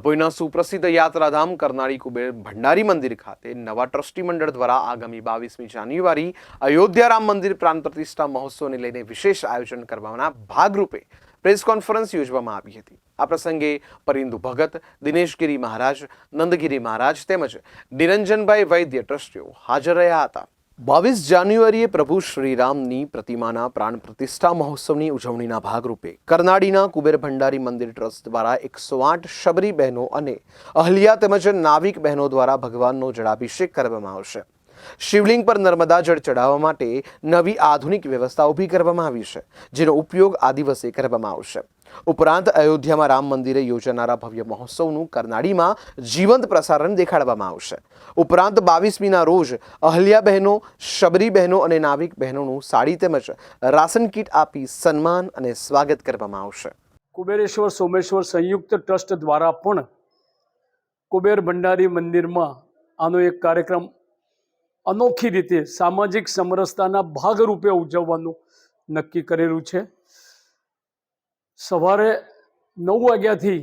ડભોઈના સુપ્રસિદ્ધ યાત્રાધામ કરનાળી કુબેર ભંડારી મંદિર ખાતે નવા ટ્રસ્ટી મંડળ દ્વારા આગામી બાવીસમી જાન્યુઆરી અયોધ્યા રામ મંદિર પ્રાણ પ્રતિષ્ઠા મહોત્સવને લઈને વિશેષ આયોજન કરવાના ભાગરૂપે પ્રેસ કોન્ફરન્સ યોજવામાં આવી હતી. આ પ્રસંગે પરિંદુ ભગત, દિનેશગીરી મહારાજ, નંદગીરી મહારાજ તેમજ નિરંજનભાઈ વૈદ્ય ટ્રસ્ટીઓ હાજર રહ્યા હતા. બાવીસ જાન્યુઆરીએ પ્રભુ શ્રીરામની પ્રતિમાના પ્રાણ પ્રતિષ્ઠા મહોત્સવની ઉજવણીના ભાગરૂપે કરનાળીના કુબેર ભંડારી મંદિર ટ્રસ્ટ દ્વારા એકસો આઠ શબરી બહેનો અને અહલિયા તેમજ નાવિક બહેનો દ્વારા ભગવાનનો જળાભિષેક કરવામાં આવશે. શિવલિંગ પર નર્મદા જળ ચડાવવા માટે નવી આધુનિક વ્યવસ્થા ઊભી કરવામાં આવી છે, જેનો ઉપયોગ આ દિવસે કરવામાં આવશે. ઉપરાંત અયોધ્યામાં રામ મંદિરે યોજાનારા ભવ્ય મહોત્સવનું કરનાળીમાં જીવંત પ્રસારણ દેખાડવામાં આવશે. ઉપરાંત બાવીસમીના રોજ અહલ્યા બહેનો, શબરી બહેનો અને નાવિક બહેનોનું સાડી તેમજ રાશન કીટ આપી સન્માન અને સ્વાગત કરવામાં આવશે. કુબેરેશ્વર સોમેશ્વર સંયુક્ત ટ્રસ્ટ દ્વારા પણ કુબેર ભંડારી મંદિરમાં આનો એક કાર્યક્રમ અનોખી રીતે સામાજિક સમરસતાના ભાગરૂપે ઉજવવાનું નક્કી કરેલું છે. સવારે નવ વાગ્યાથી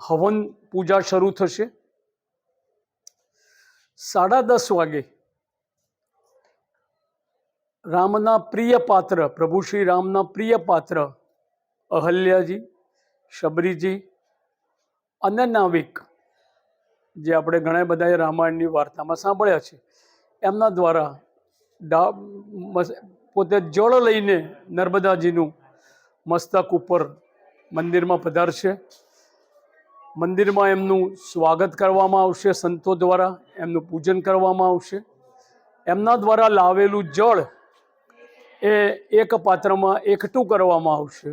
હવન પૂજા શરૂ થશે. સાડા દસ વાગે રામના પ્રિય પાત્ર, પ્રભુ શ્રી રામના પ્રિય પાત્ર અહલ્યાજી, શબરીજી અને નાવિક જે આપણે ઘણા બધાએ રામાયણની વાર્તામાં સાંભળ્યા છે, એમના દ્વારા પોતે જળ લઈને નર્મદાજીનું મસ્તક ઉપર મંદિરમાં પધારશે. મંદિરમાં એમનું સ્વાગત કરવામાં આવશે, સંતો દ્વારા એમનું પૂજન કરવામાં આવશે. એમના દ્વારા લાવેલું જળ એ એક પાત્રમાં એકઠું કરવામાં આવશે.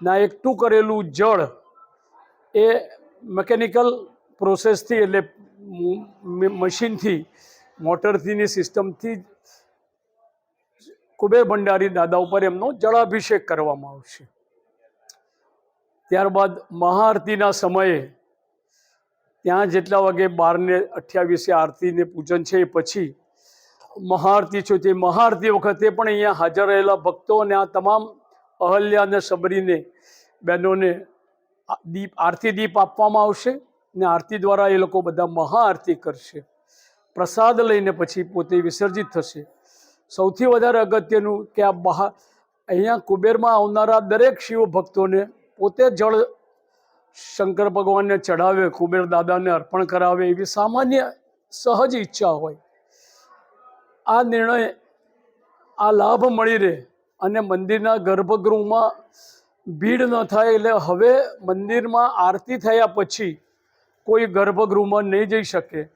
ના, એકઠું કરેલું જળ એ મિકેનિકલ પ્રોસેસથી એટલે મશીનથી મોટરથીની સિસ્ટમથી કુબેર ભંડારી દાદા ઉપર એમનો જળાભિષેક કરવામાં આવશે. ત્યારબાદ મહાઆરતીના સમયે ત્યાં જેટલા વાગે બારને અઠ્યાવીસે આરતીને પૂજન છે એ પછી મહાઆરતી છે તે મહાઆરતી વખતે પણ અહીંયા હાજર રહેલા ભક્તો અને આ તમામ અહલ્યા અને સબરીને બહેનોને દીપ આરતી દીપ આપવામાં આવશે. ને આરતી દ્વારા એ લોકો બધા મહાઆરતી કરશે. પ્રસાદ લઈને પછી પોતે વિસર્જિત થશે. સૌથી વધારે અગત્યનું કે આ બહાર અહીંયા કુબેરમાં આવનારા દરેક શિવ ભક્તોને પોતે જળ શંકર ભગવાનને ચડાવે કુબેર દાદાને અર્પણ કરાવે એવી સામાન્ય સહજ ઈચ્છા હોય. આ નિર્ણય, આ લાભ મળી રહે અને મંદિરના ગર્ભગૃહમાં ભીડ ન થાય એટલે હવે મંદિરમાં આરતી થયા પછી કોઈ ગર્ભગૃહમાં નહીં જઈ શકે.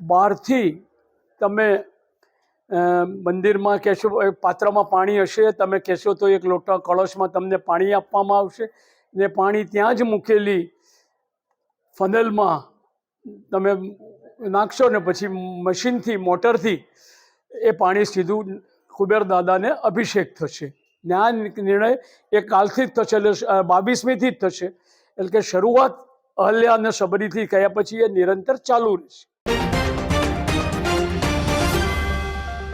બહારથી તમે મંદિરમાં કહેશો પાત્રમાં પાણી હશે, તમે કહેશો તો એક લોટા કળશમાં તમને પાણી આપવામાં આવશે. ને પાણી ત્યાં જ મૂકેલી ફનલમાં તમે નાખશો ને પછી મશીનથી, મોટરથી એ પાણી સીધું કુબેર દાદાને અભિષેક થશે. ને નિર્ણય એ કાલથી જ થશે, એટલે બાવીસમીથી જ થશે. એટલે કે શરૂઆત અહલ્યા અને સબરીથી કહ્યા પછી એ નિરંતર ચાલુ રહેશે.